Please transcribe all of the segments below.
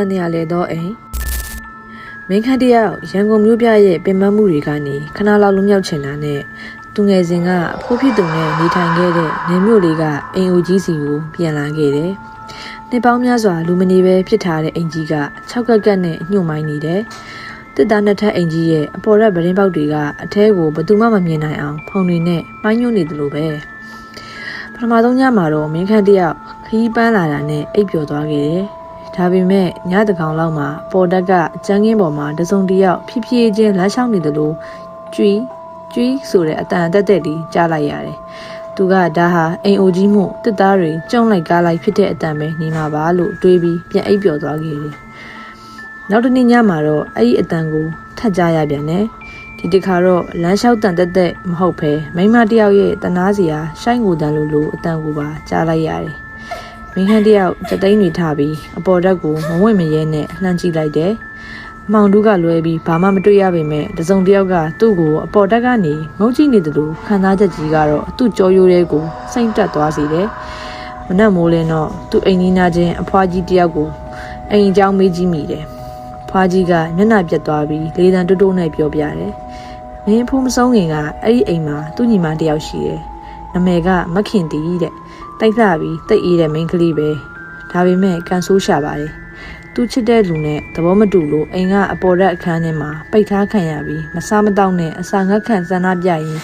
န်တရားလေတော့အိမ်မင်းခန့်တယောက်ရန်ကုန်မြို့ပြရဲ့ပင်မမှုတွေကနေခဏလောက်လွမြောက်ချင်တာနဲ့သူငယ်စဉ်ကအဖိုးဖြစ်သူနဲ့နေထိုင်ခဲ့တဲ့နေမြို့လေးကအိမ်အိုကြီးစီကိုပြန်လာခဲ့တယ်။နှစ်ပေါင်းများစွာလူမနေပဲဖြစ်ထားတဲ့အိမ်ကြီးက၆ကက်ကက်နဲ့ညှို့မိုင်းနေတယ်။တစ်သားနှစ်ထပ်အိမ်ကြီးရဲ့အပေါ်ရက်ဗရင်ပေါက်တွေကအထဲကိုဘယ်သူမှမမြင်နိုင်အောင်ဖုံတွေနဲ့မိုင်းညွှန်နေတယ်လို့ပဲ။ပထမဆုံးညမှာတော့မင်းခန့်တယောက်ခရီးပန်းလာတာနဲ့အိပ်ပျော်သွားခဲ့တယ်။ ဒါပေမဲ့ညတကောင်လောက်မှာပေါ်တက်ကကျန်းကင်းပေါ်မှာတစုံတစ်ယောက်ဖြည်းဖြည်းချင်းလမ်းလျှောက်နေတယ်လို့ကျွီးကျွီးဆိုတဲ့အတန်အတက်တက်လေးကြားလိုက်ရတယ်။သူကဒါဟာအိမ်အိုကြီးမှုတစ်သားတွေကျုံလိုက်ကားလိုက်ဖြစ်တဲ့အတန်ပဲနေမှာပါလို့တွေးပြီးပြန်အိပ်ပျော်သွားခဲ့တယ်။နောက်တစ်နေ့ညမှာတော့အဲ့ဒီအတန်ကိုထပ်ကြားရပြန်တယ်။ဒီတစ်ခါတော့လမ်းလျှောက်တန်တက်တက်မဟုတ်ဘဲမိန်းမတစ်ယောက်ရဲ့တနာစရာရှိုင်းကိုတန်လိုလိုအတန်ကိုပါကြားလိုက်ရတယ်။ မင်းခန့်တယောက်စသိန်းတွေထားပြီးအပေါ်တက်ကိုမဝင့်မရဲနဲ့လှမ်းကြည့်လိုက်တယ်။မောင်တူးကလွဲပြီးဘာမှမတွေ့ရပေမဲ့တစုံတစ်ယောက်ကသူ့ကိုအပေါ်တက်ကနေငုံကြည့်နေတယ်လို့ခံစားချက်ကြီးကတော့သူ့ကြောရိုးရဲကိုစိမ့်တက်သွားစေတယ်။မနက်မိုးလင်းတော့သူ့အိမ်ကြီးနာချင်းအဖွားကြီးတယောက်ကိုအိမ်အကြောင်းမေးကြည့်မိတယ်။ဖွားကြီးကမျက်နှာပြတ်သွားပြီးလေးတန်တိုးတိုးနဲ့ပြောပြတယ်။မင်းအဖိုးမဆုံးခင်ကအဲ့ဒီအိမ်မှာသူ့ညီမတယောက်ရှိတယ်။နမည်ကမခင်တီတဲ့။ တိုက်လှပြီးတိတ်အေးတဲ့မိန်းကလေးပဲ။ဒါပေမဲ့ကန်ဆိုးရှာပါတယ်။သူချစ်တဲ့လူနဲ့သဘောမတူလို့အိမ်ကအပေါ်ရက်အခန်းထဲမှာပိတ်ထားခံရပြီးမစားမတော့နဲ့အစာငတ်ခံစန္ဒပြရင်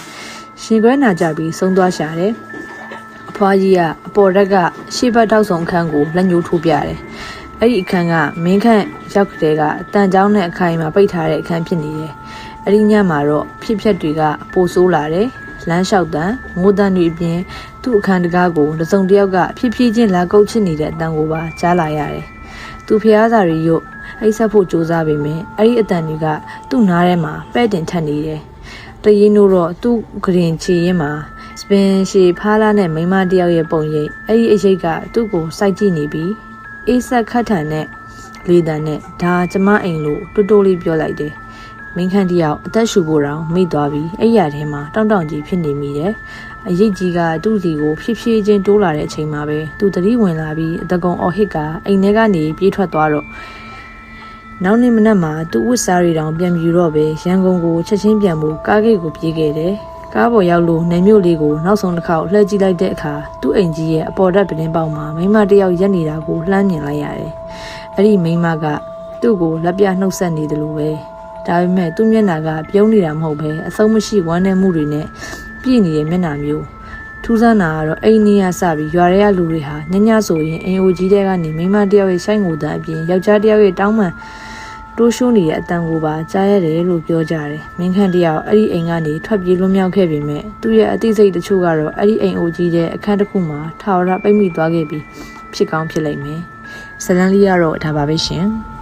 ရှင်ခွဲနာကြပြီးဆုံးသွားရှာတယ်။အဖွားကြီးကအပေါ်ရက်ကရှေ့ဘက်တောက်ဆောင်အခန်းကိုလက်ညှိုးထိုးပြတယ်။အဲ့ဒီအခန်းကမင်းခန့်ရောက်တဲ့ကအတန်ကြောင်းနဲ့အခိုင်မှာပိတ်ထားတဲ့အခန်းဖြစ်နေတယ်။အဲ့ဒီညမှာတော့ဖြစ်ဖြက်တွေကပိုဆိုးလာတယ်။ လမ်းလျှောက်တန်မိုးတန်တွေအပြင်သူ့အခန်းတကားကိုတစုံတစ်ယောက်ကဖြည်းဖြည်းချင်းလာကုတ်ချစ်နေတဲ့အတန်ကိုပါကြားလာရတယ်။သူဖျားစာရီရုပ်အိတ်ဆက်ဖို့ကြိုးစားပေမဲ့အဲ့ဒီအတန်တွေကသူ့နားထဲမှာပဲ့တင်ထက်နေတယ်။တရင်တို့တော့သူ့ဂရင်ချီရင်မှာစပင်ရှီဖားလာနဲ့မိန်းမတစ်ယောက်ရဲ့ပုံရိပ်အဲ့ဒီအရိပ်ကသူ့ကိုစိုက်ကြည့်နေပြီးအေးဆက်ခတ်ထန်နဲ့လေတံနဲ့ဒါကျမအိမ်လို့တူတူလေးပြောလိုက်တယ်။ မင်းခန့်တယောက်အသက်ရှူဖို့တောင်မိသွားပြီးအဲ့ရထဲမှာတောင့်တောင့်ကြီးဖြစ်နေမိတယ်။အရိပ်ကြီးကသူ့စီကိုဖြည်းဖြည်းချင်းတိုးလာတဲ့အချိန်မှာပဲသူတတိဝင်လာပြီးအတကုံအော်ဟစ်ကအိမ်ထဲကနေပြေးထွက်သွားတော့နောက်နေ့မနက်မှာသူ့ဝတ်စားတွေတောင်ပြန်ပြူတော့ပဲရန်ကုန်ကိုချက်ချင်းပြန်ဖို့ကားဂိတ်ကိုပြေးခဲ့တယ်။ကားပေါ်ရောက်လို့နေမြို့လေးကိုနောက်ဆုံးတစ်ခေါက်လှည့်ကြည့်လိုက်တဲ့အခါသူ့အိမ်ကြီးရဲ့အပေါ်ဓာတ်ပလင်းပေါက်မှာမိန်းမတစ်ယောက်ရက်နေတာကိုလှမ်းမြင်လိုက်ရတယ်။အဲ့ဒီမိန်းမကသူ့ကိုလက်ပြနှုတ်ဆက်နေတယ်လို့ပဲ။ ဒါပေမဲ့သူ့မျက်နှာကပြုံးနေတာမဟုတ်ပဲအဆုံးမရှိဝမ်းနည်းမှုတွေနဲ့ပြည့်နေတဲ့မျက်နှာမျိုးထူးဆန်းတာကတော့အိမ်နီးရစပြီးရွာရဲကလူတွေဟာညညဆိုရင်အင်အိုကြီးတဲ့ကနေမိန်းမတစ်ယောက်ရဲ့ဆိုင်ကိုတန်းအပြင်ယောက်ျားတစ်ယောက်ရဲ့တောင်းပန်တိုးရှိုးနေတဲ့အတန်ကိုပါကြားရတယ်လို့ပြောကြတယ်။မင်းခန့်တယောက်အဲ့ဒီအိမ်ကနေထွက်ပြေးလွတ်မြောက်ခဲ့ပေမဲ့သူ့ရဲ့အသိစိတ်တချို့ကတော့အဲ့ဒီအိမ်အိုကြီးတဲ့အခန်းတစ်ခုမှာထာဝရပိတ်မိသွားခဲ့ပြီးဖြစ်ကောင်းဖြစ်လိမ့်မယ်။ဇလန်လေးကတော့ဒါပါပဲရှင်။